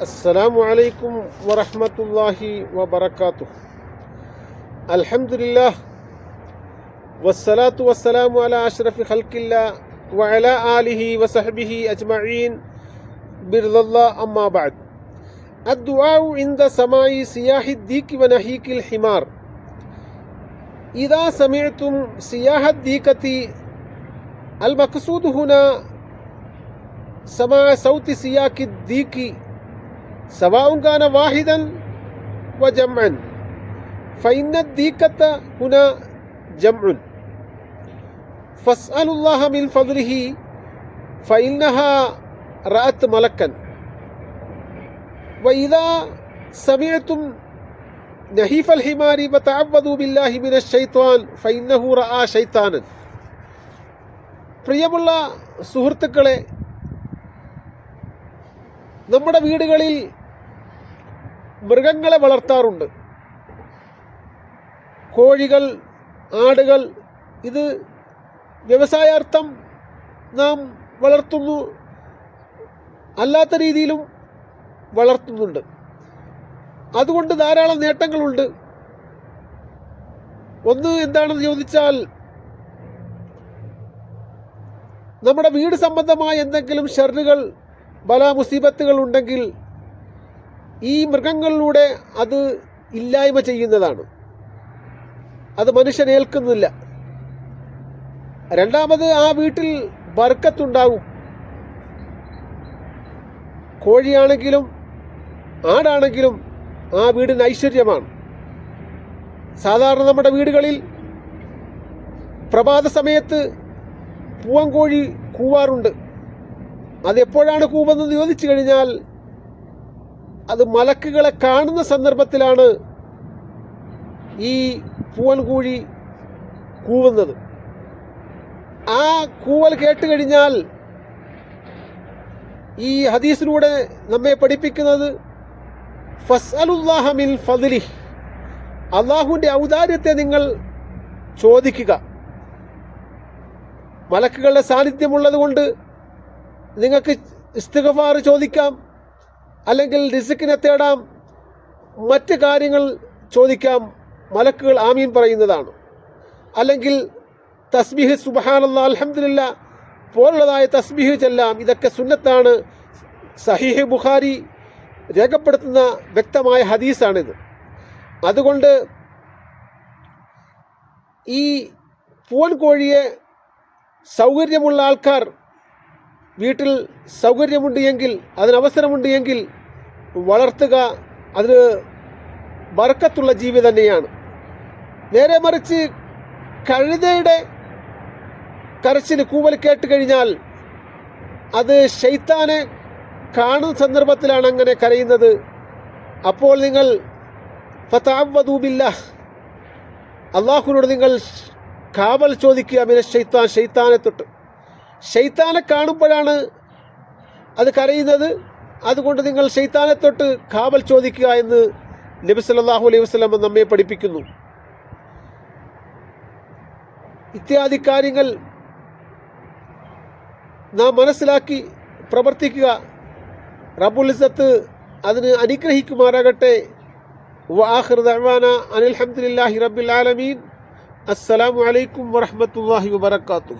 السلام عليكم ورحمة الله وبركاته. الحمد لله والصلاة والسلام على أشرف خلق الله وعلى آله وصحبه أجمعين. برضا الله أما بعد. الدعاء عند سماع سياح الديك ونحيك الحمار. إذا سمعتم سياح الديكة المقصود هنا سماع صوت سياك الديك سواء كان واحدا وجمعا فإن الديكة هنا جمع فاسألوا الله من فضله فإنها رأت ملكا وإذا سمعتم نحيف الحمار فتعوذوا بالله من الشيطان فإنه رأى شيطانا പ്രിയമുള്ള സുഹൃത്തുക്കളെ നമ്മുടെ വീടുകളിൽ മൃഗങ്ങളെ വളർത്താറുണ്ട്. കോഴികൾ ആടുകൾ ഇത് വ്യവസായാർത്ഥം നാം വളർത്തുന്നു അല്ലാത്ത രീതിയിലും വളർത്തുന്നുണ്ട്. അതുകൊണ്ട് ധാരാളം നേട്ടങ്ങളുണ്ട്. ഒന്ന് എന്താണെന്ന് ചോദിച്ചാൽ നമ്മുടെ വീട് സംബന്ധമായ എന്തെങ്കിലും ഷെറുകൾ ബല മുസീബത്തുകൾ ഉണ്ടെങ്കിൽ ഈ മൃഗങ്ങളിലൂടെ അത് ഇല്ലായ്മ ചെയ്യുന്നതാണ്. അത് മനുഷ്യനേൽക്കുന്നില്ല രണ്ടാമത് ആ വീട്ടിൽ ബർക്കത്തുണ്ടാകും കോഴിയാണെങ്കിലും ആടാണെങ്കിലും ആ വീടിന് ഐശ്വര്യമാണ്. സാധാരണ നമ്മുടെ വീടുകളിൽ പ്രഭാത സമയത്ത് പൂവൻകോഴി കൂവാറുണ്ട്. അതെപ്പോഴാണ് കൂവെന്ന് ചോദിച്ചു കഴിഞ്ഞാൽ അത് മലക്കുകളെ കാണുന്ന സന്ദർഭത്തിലാണ് ഈ പൂവൻകൂഴി കൂവുന്നത്. ആ കൂവൽ കേട്ട് കഴിഞ്ഞാൽ ഈ ഹദീസിലൂടെ നമ്മെ പഠിപ്പിക്കുന്നത് ഫസ്അലുല്ലാഹമിൻ ഫതിലി അള്ളാഹുവിന്റെ ഔദാര്യത്തെ നിങ്ങൾ ചോദിക്കുക. മലക്കുകളുടെ സാന്നിധ്യമുള്ളത് കൊണ്ട് നിങ്ങൾക്ക് ഇസ്തിഗഫാർ ചോദിക്കാം. അല്ലെങ്കിൽ റിസിക്കിനെ തേടാം. മറ്റ് കാര്യങ്ങൾ ചോദിക്കാം. മലക്കുകൾ ആമീൻ പറയുന്നതാണ്. അല്ലെങ്കിൽ തസ്ബീഹ് സുബഹാനല്ല അലഹമില്ല പോലുള്ളതായ തസ്ബീഹ് ചെല്ലാം. ഇതൊക്കെ സുന്നത്താണ്. സഹീഹ് ബുഖാരി രേഖപ്പെടുത്തുന്ന വ്യക്തമായ ഹദീസാണിത്. അതുകൊണ്ട് ഈ പൂവൻ കോഴിയെ സൗകര്യമുള്ള ആൾക്കാർ വീട്ടിൽ സൗകര്യമുണ്ട് എങ്കിൽ അതിനവസരമുണ്ട് എങ്കിൽ വളർത്തുക അതിന് ബർക്കത്തുള്ള ജീവി തന്നെയാണ്. നേരെ മറിച്ച് കഴുതയുടെ കരച്ചിന് കൂവൽ കേട്ട് കഴിഞ്ഞാൽ അത് ശൈത്താനെ കാണുന്ന സന്ദർഭത്തിലാണ് അങ്ങനെ കരയുന്നത്. അപ്പോൾ നിങ്ങൾ ഫതാവദൂബില്ല അള്ളാഹുനോട് നിങ്ങൾ കാവൽ ചോദിക്കുക മിന ശൈത്താൻ ശൈത്താനെ തൊട്ട്. ഷെയ്ത്താനെ കാണുമ്പോഴാണ് അത് കരയുന്നത്. അതുകൊണ്ട് നിങ്ങൾ ഷെയ്ത്താനെ തൊട്ട് കാവൽ ചോദിക്കുക എന്ന് നബി സല്ലല്ലാഹു അലൈഹി വസല്ലം നമ്മെ പഠിപ്പിക്കുന്നു. ഇത്യാദി കാര്യങ്ങൾ നാം മനസ്സിലാക്കി പ്രവർത്തിക്കുക. റബ്ബുൽ ഇസ്സത്ത് അതിന് അനുഗ്രഹിക്കുമാറാകട്ടെ. വാഹിർ ദഅ്വാന അനിൽ ഹംദുലില്ലാഹി റബ്ബിൽ ആലമീൻ. അസ്സലാമു അലൈക്കും വറഹ്മത്തുള്ളാഹി വബറകാതുഹു.